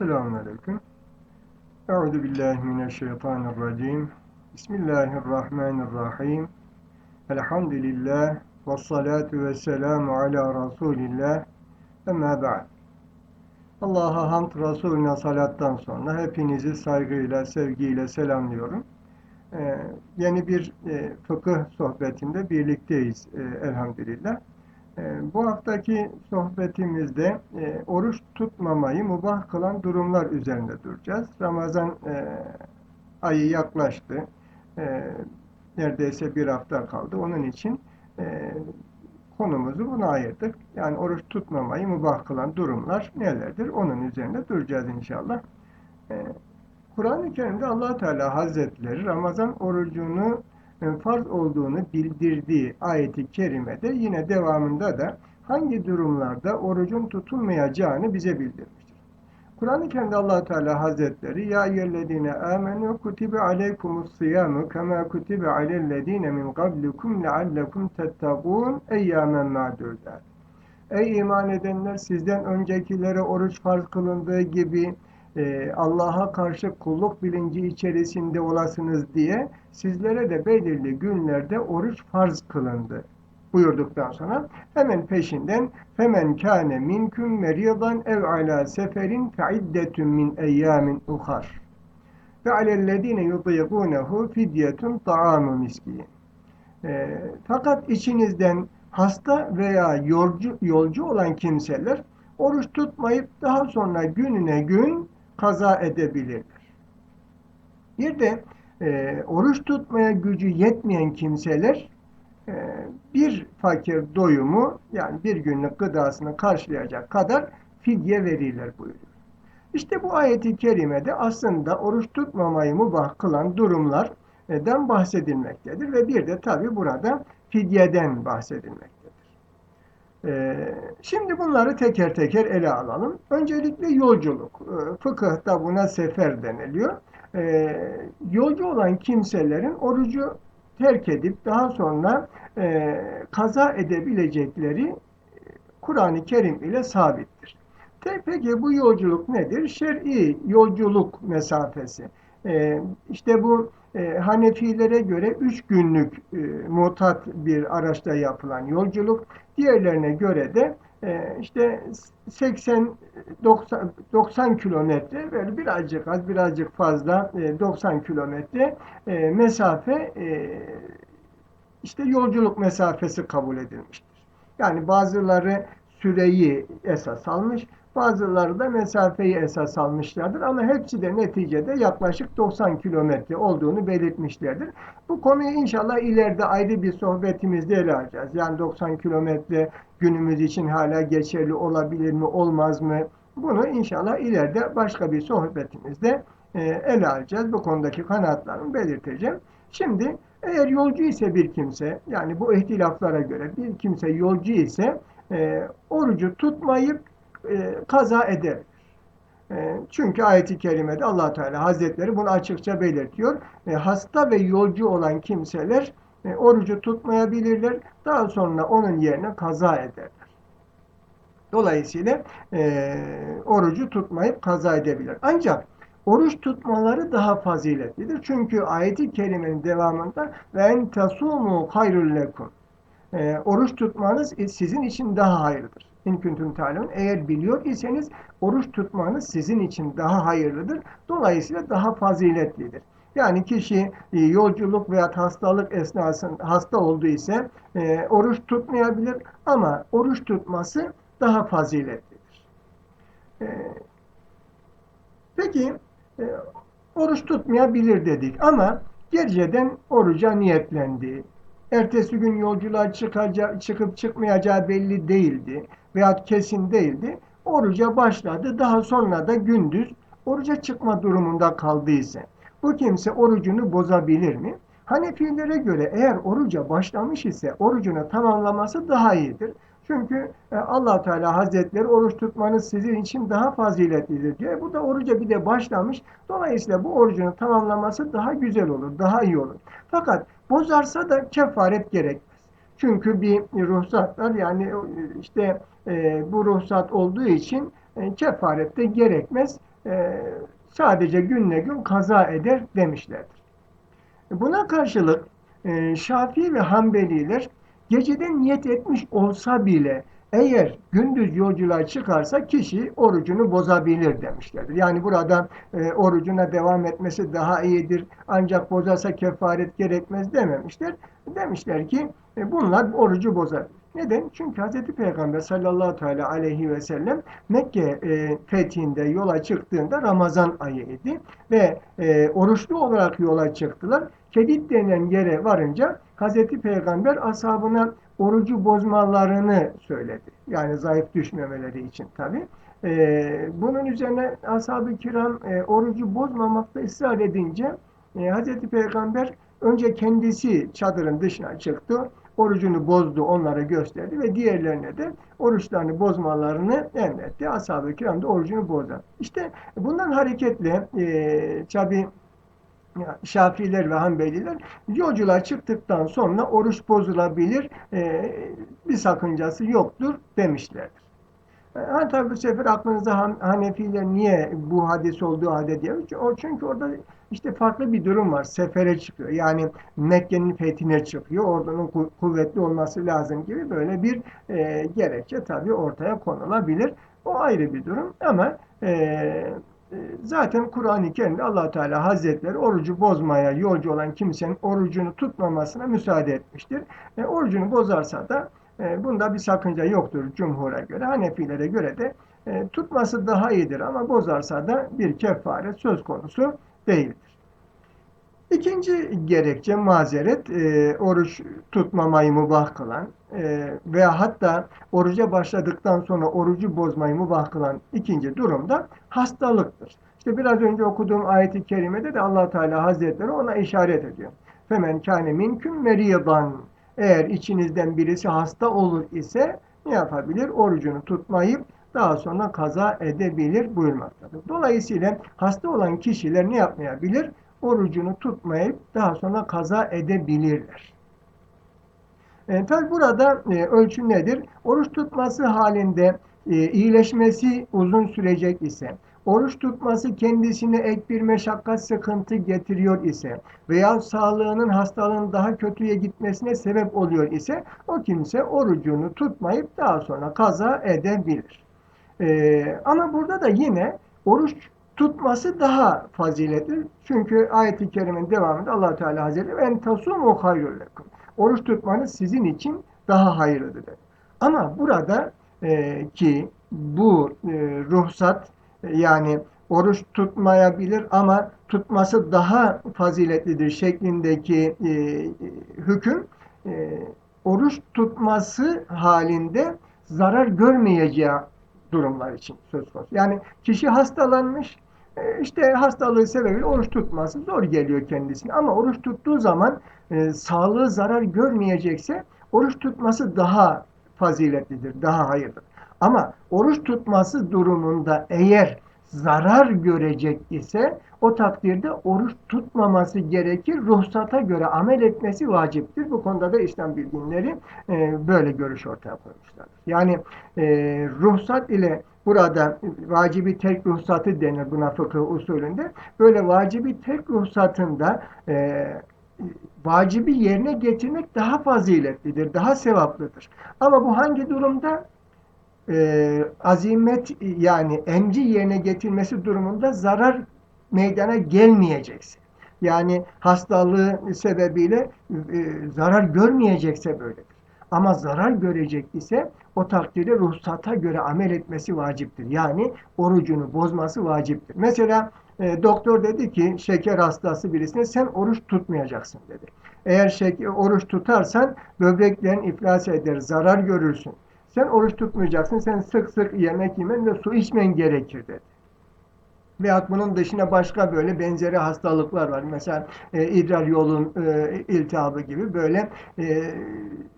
Selamun Aleyküm. Euzu billahi mineşşeytanirracim. Bismillahirrahmanirrahim. Elhamdülillah ve salatu ve selamu ala Resulillah. Ama ba'd. Allah'a hamd Resulüne salattan sonra hepinizi saygıyla, sevgiyle selamlıyorum. Ee, yeni bir e, fıkıh sohbetinde birlikteyiz e, elhamdülillah. E, bu haftaki sohbetimizde e, oruç tutmamayı mubah kılan durumlar üzerinde duracağız. Ramazan e, ayı yaklaştı. E, neredeyse bir hafta kaldı. Onun için e, konumuzu buna ayırdık. Yani oruç tutmamayı mubah kılan durumlar nelerdir? Onun üzerinde duracağız inşallah. Kur'an-ı Kerim'de allah Teala Hazretleri Ramazan orucunu farz olduğunu bildirdiği ayeti kerimede yine devamında da hangi durumlarda orucun tutulmayacağını bize bildirmiştir. Kur'an-ı Kerim'de allah Teala Hazretleri Ya eyyühellezine amenu kutibe aleykumus siyamu kema kutibe alellezine min qablikum leallekum tettegûn eyyamen ma'dudat. Ey iman edenler sizden öncekilere oruç farz kılındığı gibi e, Allah'a karşı kulluk bilinci içerisinde olasınız diye sizlere de belirli günlerde oruç farz kılındı buyurduktan sonra hemen peşinden femen kâne minküm meridan ev ala seferin feiddetun min eyyamin uhar ve alellezine yudîgûnehu fidyetun ta'amu miskin. E, fakat içinizden hasta veya yolcu, yolcu olan kimseler oruç tutmayıp daha sonra gününe gün kaza edebilirler. Bir de e, oruç tutmaya gücü yetmeyen kimseler e, bir fakir doyumu yani bir günlük gıdasını karşılayacak kadar fidye verirler buyuruyor. İşte bu ayeti kerimede aslında oruç tutmamayı mubah kılan durumlardan bahsedilmektedir ve bir de tabi burada fidyeden bahsedilmektedir. Ee, şimdi bunları teker teker ele alalım. Öncelikle yolculuk. Ee, fıkıhta buna sefer deniliyor. Ee, yolcu olan kimselerin orucu terk edip daha sonra e, kaza edebilecekleri Kur'an-ı Kerim ile sabittir. Peki bu yolculuk nedir? Şer'i yolculuk mesafesi. İşte bu Hanefilere göre 3 günlük mutat bir araçta yapılan yolculuk. Diğerlerine göre de işte 80 90 90 kilometre böyle birazcık az birazcık fazla 90 kilometre mesafe işte yolculuk mesafesi kabul edilmiştir. Yani bazıları süreyi esas almış, bazıları da mesafeyi esas almışlardır ama hepsi de neticede yaklaşık 90 kilometre olduğunu belirtmişlerdir. Bu konuyu inşallah ileride ayrı bir sohbetimizde ele alacağız. Yani 90 kilometre günümüz için hala geçerli olabilir mi, olmaz mı? Bunu inşallah ileride başka bir sohbetimizde e, ele alacağız. Bu konudaki kanaatlarımı belirteceğim. Şimdi eğer yolcu ise bir kimse, yani bu ihtilaflara göre bir kimse yolcu ise e, orucu tutmayıp e, kaza eder. E, çünkü ayeti kerimede allah Teala Hazretleri bunu açıkça belirtiyor. E, hasta ve yolcu olan kimseler e, orucu tutmayabilirler. Daha sonra onun yerine kaza ederler. Dolayısıyla orucu tutmayıp kaza edebilir. Ancak oruç tutmaları daha faziletlidir. Çünkü ayeti kerimenin devamında ve en tasumu hayrul lekum. E, oruç tutmanız sizin için daha hayırlıdır. İn kuntum ta'lemun. Eğer biliyor iseniz oruç tutmanız sizin için daha hayırlıdır. Dolayısıyla daha faziletlidir. Yani kişi e, yolculuk veya hastalık esnasında hasta olduğu ise e, oruç tutmayabilir ama oruç tutması daha faziletlidir. E, peki e, oruç tutmayabilir dedik ama gerçekten oruca niyetlendi. Ertesi gün yolculuğa çıkacağı, çıkıp çıkmayacağı belli değildi veya kesin değildi. Oruca başladı. Daha sonra da gündüz oruca çıkma durumunda kaldıysa bu kimse orucunu bozabilir mi? Hanefilere göre eğer oruca başlamış ise orucunu tamamlaması daha iyidir. Çünkü e, allah Teala Hazretleri oruç tutmanız sizin için daha faziletlidir diyor. Bu da oruca bir de başlamış. Dolayısıyla bu orucunu tamamlaması daha güzel olur, daha iyi olur. Fakat bozarsa da kefaret gerekmez. Çünkü bir ruhsat var. Yani işte e, bu ruhsat olduğu için e, kefaret de gerekmez. e, sadece günle gün kaza eder demişlerdir. Buna karşılık e, Şafii ve Hanbeliler geceden niyet etmiş olsa bile eğer gündüz yolculuğa çıkarsa kişi orucunu bozabilir demişlerdir. Yani burada e, orucuna devam etmesi daha iyidir ancak bozarsa kefaret gerekmez dememişler. Demişler ki e, bunlar orucu bozar. Neden? Çünkü Hz. Peygamber sallallahu teala aleyhi ve sellem Mekke e, fethinde yola çıktığında Ramazan ayı idi ve e, oruçlu olarak yola çıktılar. Kedid denen yere varınca Hz. Peygamber ashabına orucu bozmalarını söyledi. Yani zayıf düşmemeleri için tabi. E, bunun üzerine ashab-ı kiram e, orucu bozmamakta ısrar edince e, Hz. Peygamber önce kendisi çadırın dışına çıktı orucunu bozdu, onlara gösterdi ve diğerlerine de oruçlarını bozmalarını emretti. Ashab-ı kiram da orucunu bozdu. İşte bundan hareketle e, tabi Şafiler ve Hanbeliler yolculuğa çıktıktan sonra oruç bozulabilir, e, bir sakıncası yoktur demişlerdir. Ha, tabi bu sefer aklınıza Hanefiler niye bu hadis olduğu halde diyor. O çünkü orada işte farklı bir durum var. Sefere çıkıyor. Yani Mekke'nin fethine çıkıyor. Ordunun kuvvetli olması lazım gibi böyle bir e, gerekçe tabi ortaya konulabilir. O ayrı bir durum ama e, e zaten Kur'an-ı Kerim'de allah Teala Hazretleri orucu bozmaya yolcu olan kimsenin orucunu tutmamasına müsaade etmiştir. E, orucunu bozarsa da e, bunda bir sakınca yoktur cumhura göre. Hanefilere göre de e, tutması daha iyidir ama bozarsa da bir kefaret söz konusu değildir. İkinci gerekçe mazeret, e, oruç tutmamayı mubah kılan e, veya hatta oruca başladıktan sonra orucu bozmayı mubah kılan ikinci durumda hastalıktır. İşte biraz önce okuduğum ayeti kerimede de allah Teala Hazretleri ona işaret ediyor. Femen kâne minküm meridan eğer içinizden birisi hasta olur ise ne yapabilir? Orucunu tutmayıp daha sonra kaza edebilir buyurmaktadır. Dolayısıyla hasta olan kişiler ne yapmayabilir? Orucunu tutmayıp daha sonra kaza edebilirler. E, tabi burada e, ölçü nedir? Oruç tutması halinde e, iyileşmesi uzun sürecek ise oruç tutması kendisine ek bir meşakkat sıkıntı getiriyor ise veya sağlığının hastalığın daha kötüye gitmesine sebep oluyor ise o kimse orucunu tutmayıp daha sonra kaza edebilir. Ee, ama burada da yine oruç tutması daha faziletli. Çünkü ayet-i kerimin devamında allah Teala Hazretleri en tasumu hayrul lekum. Oruç tutmanız sizin için daha hayırlıdır. Ama burada e, ki bu e, ruhsat yani oruç tutmayabilir ama tutması daha faziletlidir şeklindeki e, hüküm e, oruç tutması halinde zarar görmeyeceği durumlar için söz konusu. Yani kişi hastalanmış, e, işte hastalığı sebebiyle oruç tutması zor geliyor kendisine. Ama oruç tuttuğu zaman e, sağlığı zarar görmeyecekse oruç tutması daha faziletlidir, daha hayırdır. Ama oruç tutması durumunda eğer zarar görecek ise o takdirde oruç tutmaması gerekir. Ruhsata göre amel etmesi vaciptir. Bu konuda da İslam bilginleri e, böyle görüş ortaya koymuşlar. Yani e, ruhsat ile burada vacibi tek ruhsatı denir buna fıkıh usulünde. Böyle vacibi tek ruhsatında e, vacibi yerine getirmek daha faziletlidir, daha sevaplıdır. Ama bu hangi durumda? E, azimet yani emci yerine getirmesi durumunda zarar meydana gelmeyecekse yani hastalığı sebebiyle e, zarar görmeyecekse böyledir. Ama zarar görecek ise o takdirde ruhsata göre amel etmesi vaciptir. Yani orucunu bozması vaciptir. Mesela e, doktor dedi ki şeker hastası birisine sen oruç tutmayacaksın dedi. Eğer şeker, oruç tutarsan böbreklerin iflas eder, zarar görürsün. Sen oruç tutmayacaksın. Sen sık sık yemek yemen ve su içmen gerekir dedi. Veyahut bunun dışında başka böyle benzeri hastalıklar var. Mesela e, idrar yolun e, iltihabı gibi böyle e,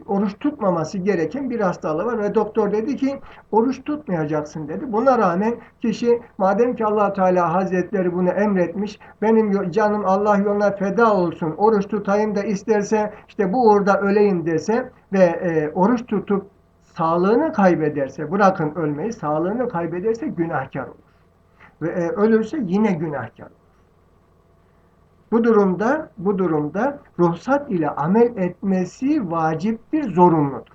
oruç tutmaması gereken bir hastalığı var. Ve doktor dedi ki oruç tutmayacaksın dedi. Buna rağmen kişi madem ki allah Teala Hazretleri bunu emretmiş benim canım Allah yoluna feda olsun oruç tutayım da isterse işte bu uğurda öleyim dese ve e, oruç tutup sağlığını kaybederse, bırakın ölmeyi, sağlığını kaybederse günahkar olur. ve e, ölürse yine günahkar olur. Bu durumda bu durumda ruhsat ile amel etmesi vaciptir, zorunludur.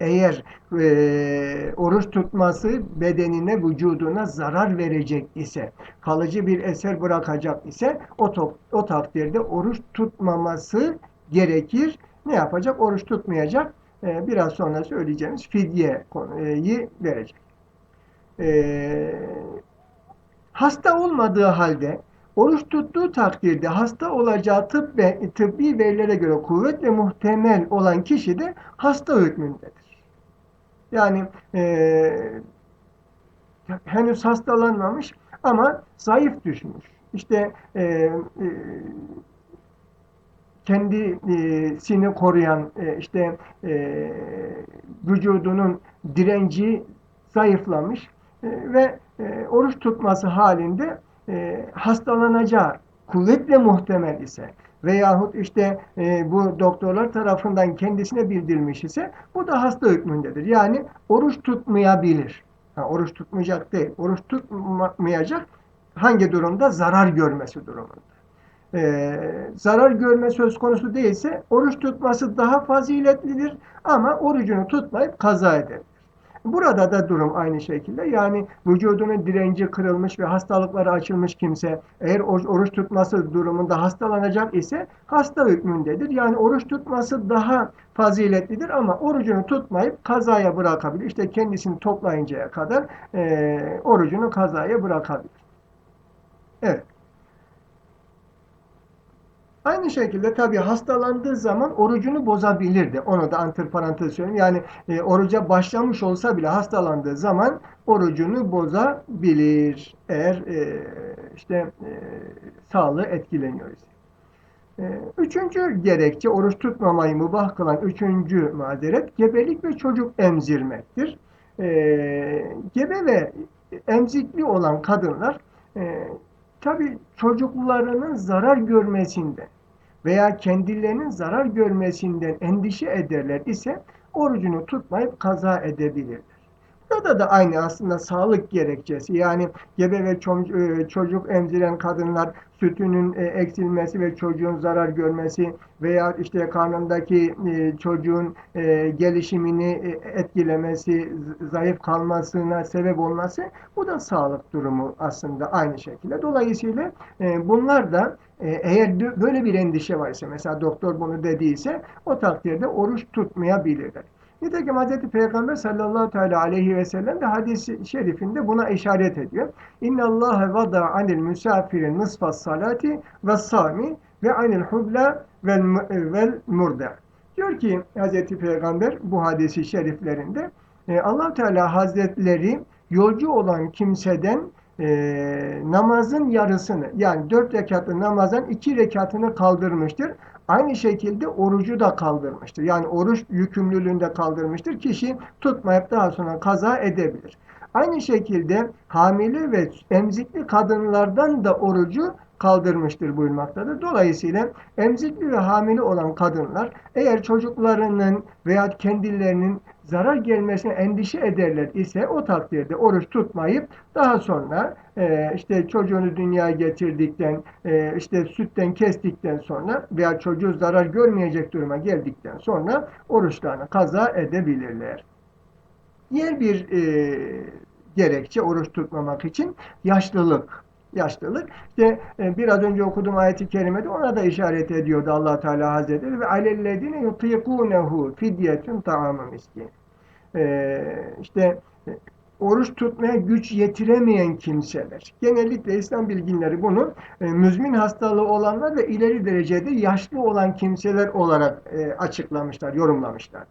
Eğer e, oruç tutması bedenine, vücuduna zarar verecek ise, kalıcı bir eser bırakacak ise o, o takdirde oruç tutmaması gerekir. Ne yapacak? Oruç tutmayacak. E, biraz sonra söyleyeceğimiz fidyeyi verecek. E, hasta olmadığı halde Oruç tuttuğu takdirde hasta olacağı tıp ve tıbbi verilere göre kuvvet ve muhtemel olan kişi de hasta hükmündedir. Yani e, henüz hastalanmamış ama zayıf düşmüş. İşte e, e, kendisini koruyan e, işte e, vücudunun direnci zayıflamış e, ve e, oruç tutması halinde e, hastalanacağı kuvvetle muhtemel ise veyahut işte e, bu doktorlar tarafından kendisine bildirilmiş ise bu da hasta hükmündedir. Yani oruç tutmayabilir. Ha, oruç tutmayacak değil. Oruç tutmayacak hangi durumda? Zarar görmesi durumunda. Ee, zarar görme söz konusu değilse oruç tutması daha faziletlidir ama orucunu tutmayıp kaza eder. Burada da durum aynı şekilde. Yani vücudunun direnci kırılmış ve hastalıkları açılmış kimse eğer oruç tutması durumunda hastalanacak ise hasta hükmündedir. Yani oruç tutması daha faziletlidir ama orucunu tutmayıp kazaya bırakabilir. İşte kendisini toplayıncaya kadar e, orucunu kazaya bırakabilir. Evet. Aynı şekilde tabii hastalandığı zaman orucunu bozabilirdi. Onu da antiparantez söyleyeyim. Yani e, oruca başlamış olsa bile hastalandığı zaman orucunu bozabilir. Eğer e, işte e, sağlığı etkileniyor ise. E, üçüncü gerekçe oruç tutmamayı mübah kılan üçüncü mazeret gebelik ve çocuk emzirmektir. E, gebe ve emzikli olan kadınlar e, tabi çocuklarının zarar görmesinden veya kendilerinin zarar görmesinden endişe ederler ise orucunu tutmayıp kaza edebilirler. Burada da aynı aslında sağlık gerekçesi. Yani gebe ve e, çocuk emziren kadınlar sütünün e, eksilmesi ve çocuğun zarar görmesi veya işte karnındaki e, çocuğun gelişimini etkilemesi, zayıf kalmasına sebep olması bu da sağlık durumu aslında aynı şekilde. Dolayısıyla bunlar da eğer böyle bir endişe varsa mesela doktor bunu dediyse o takdirde oruç tutmayabilirler. Nitekim Hz. Peygamber sallallahu teala aleyhi ve sellem de hadis-i şerifinde buna işaret ediyor. İnna Allah vada anil müsafirin nısfas salati ve sami ve anil hubla vel, vel murda. Diyor ki Hz. Peygamber bu hadisi şeriflerinde e, allah Teala Hazretleri yolcu olan kimseden e, namazın yarısını yani dört rekatlı namazın iki rekatını kaldırmıştır. Aynı şekilde orucu da kaldırmıştır. Yani oruç yükümlülüğünü de kaldırmıştır. Kişi tutmayıp daha sonra kaza edebilir. Aynı şekilde hamile ve emzikli kadınlardan da orucu kaldırmıştır buyurmaktadır. Dolayısıyla emzikli ve hamile olan kadınlar eğer çocuklarının veya kendilerinin zarar gelmesine endişe ederler ise o takdirde oruç tutmayıp daha sonra e, işte çocuğunu dünyaya getirdikten e, işte sütten kestikten sonra veya çocuğu zarar görmeyecek duruma geldikten sonra oruçlarını kaza edebilirler. Diğer bir e, gerekçe oruç tutmamak için yaşlılık yaşlılık. İşte e, biraz önce okuduğum ayeti kerimede ona da işaret ediyordu allah Teala Hazretleri ve alellezine yutikunehu fidyetun ta'amı miskin. İşte e, oruç tutmaya güç yetiremeyen kimseler. Genellikle İslam bilginleri bunu e, müzmin hastalığı olanlar ve ileri derecede yaşlı olan kimseler olarak e, açıklamışlar, yorumlamışlar.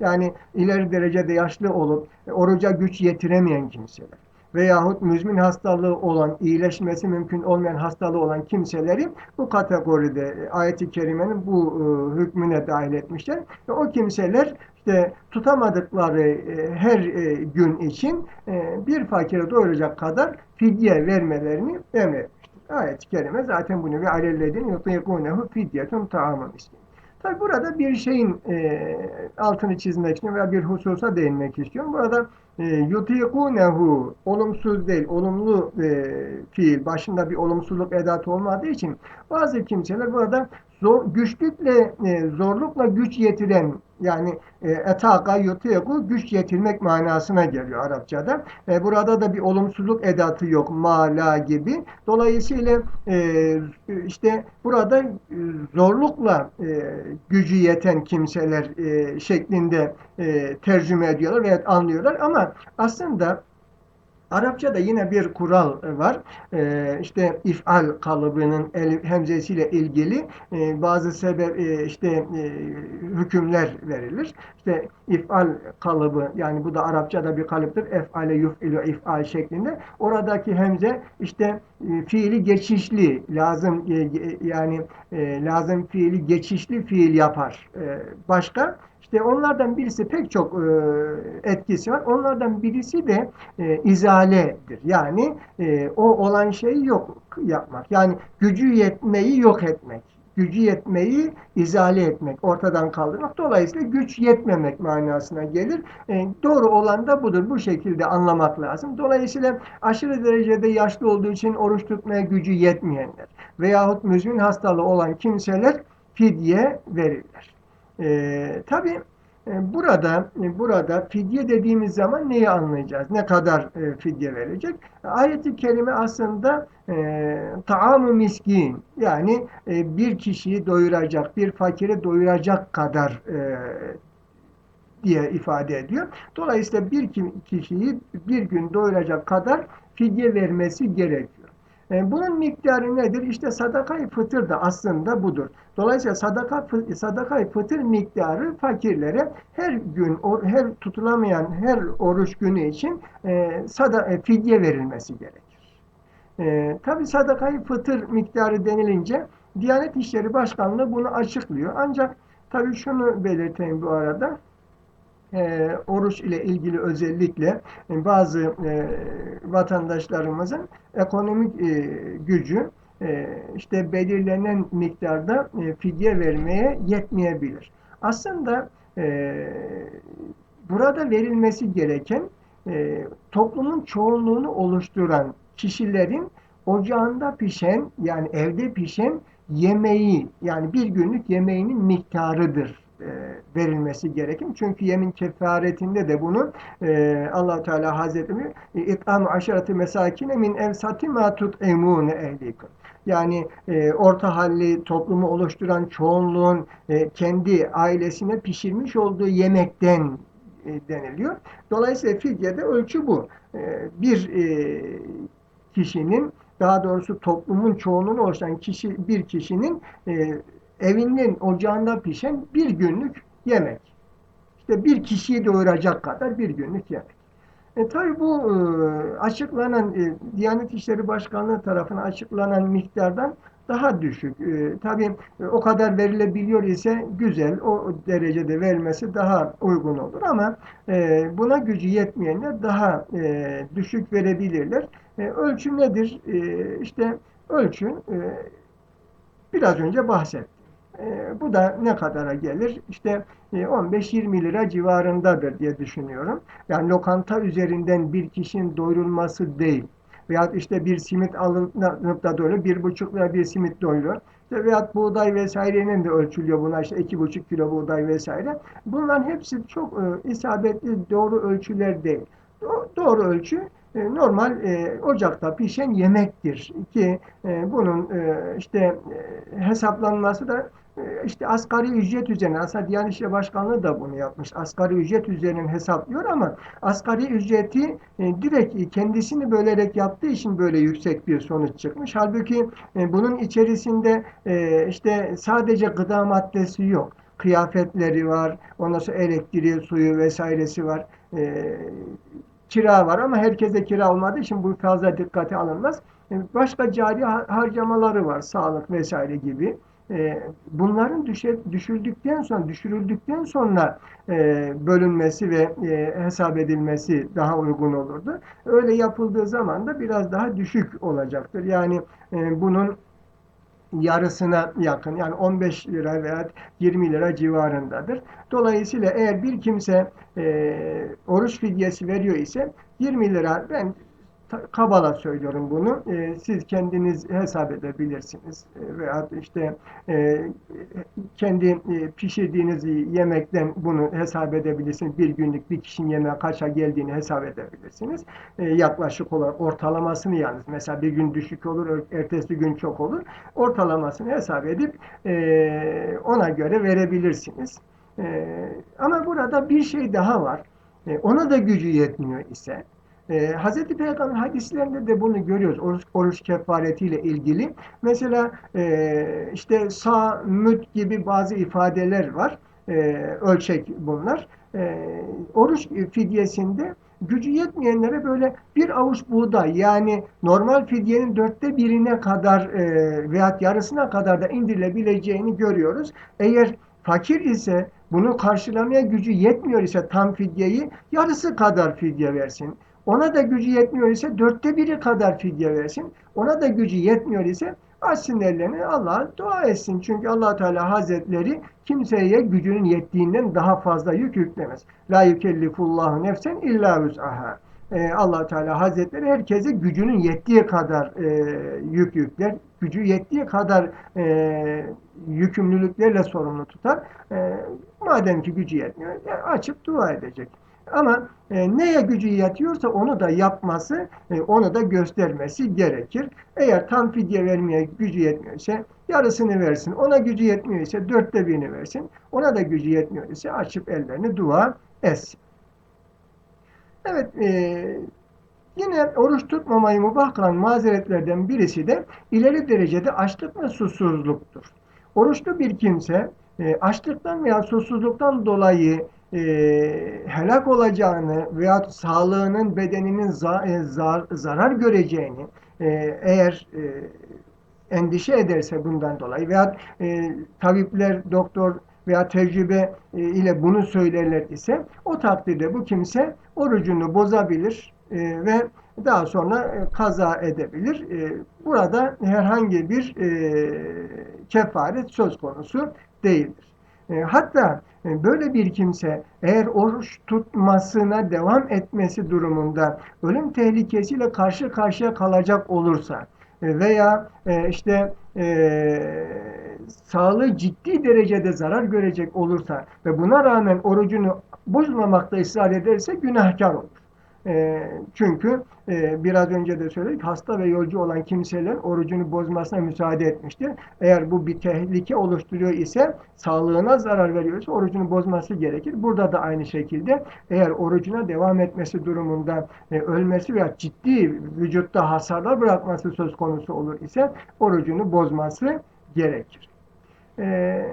Yani ileri derecede yaşlı olup e, oruca güç yetiremeyen kimseler veyahut müzmin hastalığı olan, iyileşmesi mümkün olmayan hastalığı olan kimseleri bu kategoride e, ayet-i kerimenin bu e, hükmüne dahil etmişler. Ve o kimseler işte tutamadıkları e, her e, gün için e, bir fakire doyuracak kadar fidye vermelerini emretmiştir. Ayet-i kerime zaten bunu ve alelledin yutikunehu fidyetun ta'amı miskin. Tabi burada bir şeyin e, altını çizmek istiyorum veya bir hususa değinmek istiyorum. Burada e, yutikunehu olumsuz değil, olumlu e, fiil, başında bir olumsuzluk edatı olmadığı için bazı kimseler burada zor, güçlükle, e, zorlukla güç yetiren yani e, etaka yutiku güç yetirmek manasına geliyor Arapçada. E, burada da bir olumsuzluk edatı yok. Mala gibi. Dolayısıyla e, işte burada e, zorlukla e, gücü yeten kimseler e, şeklinde e, tercüme ediyorlar veya anlıyorlar ama aslında Arapçada yine bir kural var. Ee, işte if'al kalıbının elif hemzesiyle ilgili e, bazı sebep e, işte e, hükümler verilir. İşte if'al kalıbı yani bu da Arapçada bir kalıptır. Ef'ale yuf'ilu if'al şeklinde. Oradaki hemze işte e, fiili geçişli lazım e, e, yani e, lazım fiili geçişli fiil yapar. E, başka işte onlardan birisi pek çok e, etkisi var. Onlardan birisi de e, izaledir. Yani e, o olan şeyi yok yapmak. Yani gücü yetmeyi yok etmek. Gücü yetmeyi izale etmek, ortadan kaldırmak. Dolayısıyla güç yetmemek manasına gelir. E, doğru olan da budur. Bu şekilde anlamak lazım. Dolayısıyla aşırı derecede yaşlı olduğu için oruç tutmaya gücü yetmeyenler veyahut müzmin hastalığı olan kimseler fidye verirler. E, Tabi e, burada e, burada fidye dediğimiz zaman neyi anlayacağız? Ne kadar e, fidye verecek? Ayet-i kerime aslında e, taam miskin yani e, bir kişiyi doyuracak, bir fakiri doyuracak kadar e, diye ifade ediyor. Dolayısıyla bir kişiyi bir gün doyuracak kadar fidye vermesi gerekiyor. E, bunun miktarı nedir? İşte sadakayı fıtır da aslında budur. Dolayısıyla sadaka sadakayı fıtır miktarı fakirlere her gün her tutulamayan her oruç günü için e, sada, e, fidye verilmesi gerekir. E, Tabi sadakayı fıtır miktarı denilince Diyanet İşleri Başkanlığı bunu açıklıyor. Ancak tabi şunu belirteyim bu arada e, oruç ile ilgili özellikle e, bazı e, vatandaşlarımızın ekonomik e, gücü e, işte belirlenen miktarda e, fidye vermeye yetmeyebilir. Aslında e, burada verilmesi gereken e, toplumun çoğunluğunu oluşturan kişilerin ocağında pişen yani evde pişen yemeği yani bir günlük yemeğinin miktarıdır verilmesi gerekir. Çünkü yemin kefaretinde de bunu e, allah Teala Hazretleri it'am aşaratı mesakine min evsati ma tut'imune ehlikum. Yani e, orta halli toplumu oluşturan çoğunluğun e, kendi ailesine pişirmiş olduğu yemekten e, deniliyor. Dolayısıyla fidyede ölçü bu. E, bir e, kişinin daha doğrusu toplumun çoğunluğunu oluşturan kişi bir kişinin e, evinin ocağında pişen bir günlük yemek. İşte bir kişiyi doyuracak kadar bir günlük yemek. E, tabii bu e, açıklanan e, Diyanet İşleri Başkanlığı tarafından açıklanan miktardan daha düşük. E, tabii e, o kadar verilebiliyor ise güzel, o derecede verilmesi daha uygun olur ama e, buna gücü yetmeyenler daha e, düşük verebilirler. E, ölçü nedir? E, işte ölçü e, biraz önce bahsettim. E, bu da ne kadara gelir? İşte e, 15-20 lira civarındadır diye düşünüyorum. Yani lokanta üzerinden bir kişinin doyurulması değil. Veyahut işte bir simit alınıp da doyuruyor. Bir buçuk lira bir simit doyuruyor. İşte veyahut buğday vesairenin de ölçülüyor buna işte iki buçuk kilo buğday vesaire. Bunların hepsi çok e, isabetli doğru ölçüler değil. Do doğru ölçü e, normal e, ocakta pişen yemektir ki e, bunun e, işte e, hesaplanması da e, işte asgari ücret üzerine aslında Diyanet İşleri Başkanlığı da bunu yapmış. Asgari ücret üzerinden hesaplıyor ama asgari ücreti e, direkt kendisini bölerek yaptığı için böyle yüksek bir sonuç çıkmış. Halbuki e, bunun içerisinde e, işte sadece gıda maddesi yok. Kıyafetleri var, ondan sonra elektriği, suyu vesairesi var. E, kira var ama herkese kira olmadığı için bu fazla dikkate alınmaz. E, başka cari harcamaları var, sağlık vesaire gibi. E, bunların düşürdükten sonra, düşürüldükten sonra e, bölünmesi ve hesap edilmesi daha uygun olurdu. Öyle yapıldığı zaman da biraz daha düşük olacaktır. Yani bunun yarısına yakın yani 15 lira veya 20 lira civarındadır. Dolayısıyla eğer bir kimse e, oruç fidyesi veriyor ise 20 lira ben kabala söylüyorum bunu. E, siz kendiniz hesap edebilirsiniz. E, veya işte e, kendi e, pişirdiğiniz yemekten bunu hesap edebilirsiniz. Bir günlük bir kişinin yemeğe kaça geldiğini hesap edebilirsiniz. E, yaklaşık olarak ortalamasını yalnız. Mesela bir gün düşük olur, ertesi gün çok olur. Ortalamasını hesap edip e, ona göre verebilirsiniz. E, ama burada bir şey daha var. E, ona da gücü yetmiyor ise e, Hz. Peygamber hadislerinde de bunu görüyoruz. Oruç, oruç kefaretiyle ilgili. Mesela e, işte sa, müt gibi bazı ifadeler var. E, ölçek bunlar. E, oruç fidyesinde gücü yetmeyenlere böyle bir avuç buğday yani normal fidyenin dörtte birine kadar e, veya yarısına kadar da indirilebileceğini görüyoruz. Eğer fakir ise bunu karşılamaya gücü yetmiyor ise tam fidyeyi yarısı kadar fidye versin. Ona da gücü yetmiyor ise dörtte biri kadar fidye versin. Ona da gücü yetmiyor ise açsın ellerini Allah'a dua etsin. Çünkü allah Teala Hazretleri kimseye gücünün yettiğinden daha fazla yük yüklemez. La yükellifullahu nefsen illa vüs'aha. Ee, allah Teala Hazretleri herkese gücünün yettiği kadar e, yük yükler. Gücü yettiği kadar e, yükümlülüklerle sorumlu tutar. E, madem ki gücü yetmiyor, açıp dua edecek. Ama e, neye gücü yetiyorsa onu da yapması, e, onu da göstermesi gerekir. Eğer tam fidye vermeye gücü yetmiyorsa yarısını versin. Ona gücü yetmiyorsa dörtte birini versin. Ona da gücü yetmiyorsa açıp ellerini dua etsin. Evet, e, yine oruç tutmamayı mubah kılan mazeretlerden birisi de ileri derecede açlık ve susuzluktur. Oruçlu bir kimse e, açlıktan veya susuzluktan dolayı e, helak olacağını veya sağlığının, bedeninin za, e, zar, zarar göreceğini e, eğer e, endişe ederse bundan dolayı veya e, tabipler, doktor veya tecrübe e, ile bunu söylerler ise o takdirde bu kimse orucunu bozabilir e, ve daha sonra e, kaza edebilir. E, burada herhangi bir e, kefaret söz konusu değildir. E, hatta e, böyle bir kimse eğer oruç tutmasına devam etmesi durumunda ölüm tehlikesiyle karşı karşıya kalacak olursa e, veya işte e, sağlığı ciddi derecede zarar görecek olursa ve buna rağmen orucunu bozmamakta ısrar ederse günahkar olur. E, çünkü e, biraz önce de söyledik hasta ve yolcu olan kimselerin orucunu bozmasına müsaade etmiştir. Eğer bu bir tehlike oluşturuyor ise sağlığına zarar veriyorsa orucunu bozması gerekir. Burada da aynı şekilde eğer orucuna devam etmesi durumunda e, ölmesi veya ciddi vücutta hasarlar bırakması söz konusu olur ise orucunu bozması gerekir. Eee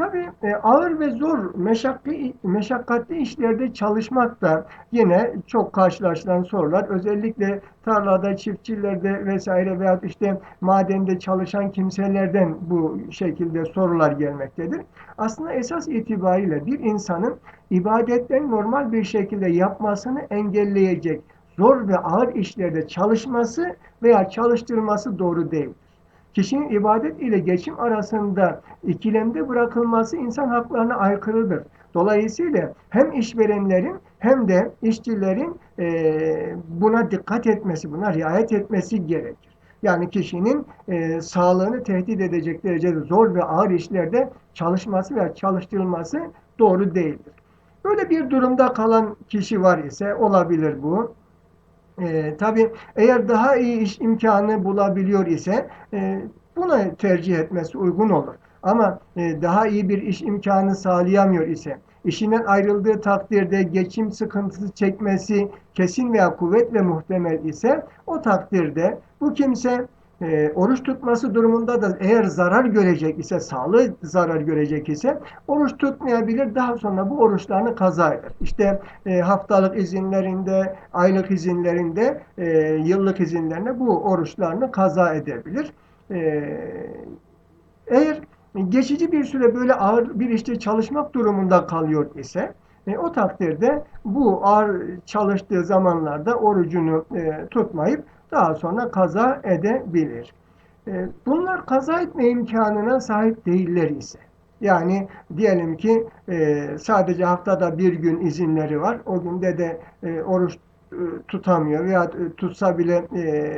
Tabii e, ağır ve zor, meşakki, meşakkatli işlerde çalışmak da yine çok karşılaşılan sorular. Özellikle tarlada, çiftçilerde vesaire veya işte madende çalışan kimselerden bu şekilde sorular gelmektedir. Aslında esas itibariyle bir insanın ibadetlerini normal bir şekilde yapmasını engelleyecek zor ve ağır işlerde çalışması veya çalıştırması doğru değil kişinin ibadet ile geçim arasında ikilemde bırakılması insan haklarına aykırıdır. Dolayısıyla hem işverenlerin hem de işçilerin e, buna dikkat etmesi, buna riayet etmesi gerekir. Yani kişinin e, sağlığını tehdit edecek derecede zor ve ağır işlerde çalışması veya çalıştırılması doğru değildir. Böyle bir durumda kalan kişi var ise olabilir bu. E, tabii eğer daha iyi iş imkanı bulabiliyor ise e, buna tercih etmesi uygun olur. Ama e, daha iyi bir iş imkanı sağlayamıyor ise, işinden ayrıldığı takdirde geçim sıkıntısı çekmesi kesin veya kuvvetle muhtemel ise o takdirde bu kimse e, oruç tutması durumunda da eğer zarar görecek ise, sağlığı zarar görecek ise oruç tutmayabilir. Daha sonra bu oruçlarını kaza eder. İşte e, haftalık izinlerinde, aylık izinlerinde, e, yıllık izinlerinde bu oruçlarını kaza edebilir. E, eğer geçici bir süre böyle ağır bir işte çalışmak durumunda kalıyor ise e, o takdirde bu ağır çalıştığı zamanlarda orucunu e, tutmayıp daha sonra kaza edebilir. E, bunlar kaza etme imkanına sahip değiller ise yani diyelim ki e, sadece haftada bir gün izinleri var. O günde de e, oruç e, tutamıyor veya e, tutsa bile e,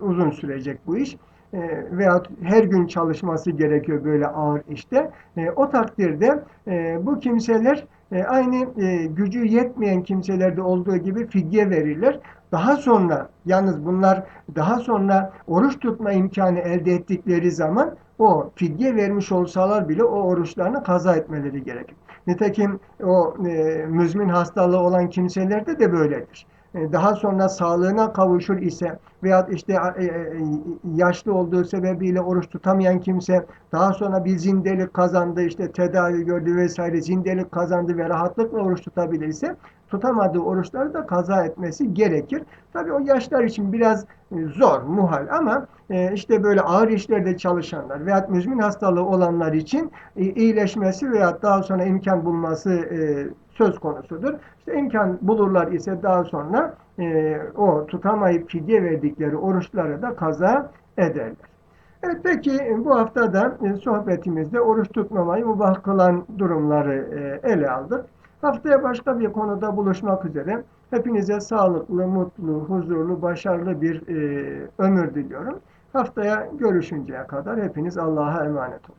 uzun sürecek bu iş. E, veya her gün çalışması gerekiyor böyle ağır işte. E, o takdirde e, bu kimseler e, aynı e, gücü yetmeyen kimselerde olduğu gibi fidye verirler. Daha sonra yalnız bunlar daha sonra oruç tutma imkanı elde ettikleri zaman o fidye vermiş olsalar bile o oruçlarını kaza etmeleri gerekir. Nitekim o e, müzmin hastalığı olan kimselerde de böyledir. E, daha sonra sağlığına kavuşur ise veya işte e, e, yaşlı olduğu sebebiyle oruç tutamayan kimse daha sonra bir zindelik kazandı, işte tedavi gördü vesaire zindelik kazandı ve rahatlıkla oruç tutabilirse tutamadığı oruçları da kaza etmesi gerekir. Tabii o yaşlar için biraz zor, muhal ama işte böyle ağır işlerde çalışanlar veya müzmin hastalığı olanlar için iyileşmesi veya daha sonra imkan bulması söz konusudur. İşte imkan bulurlar ise daha sonra e, o tutamayıp fidye verdikleri oruçları da kaza ederler. Evet peki bu hafta da e, sohbetimizde oruç tutmamayı mubah kılan durumları e, ele aldık. Haftaya başka bir konuda buluşmak üzere. Hepinize sağlıklı, mutlu, huzurlu, başarılı bir e, ömür diliyorum. Haftaya görüşünceye kadar hepiniz Allah'a emanet olun.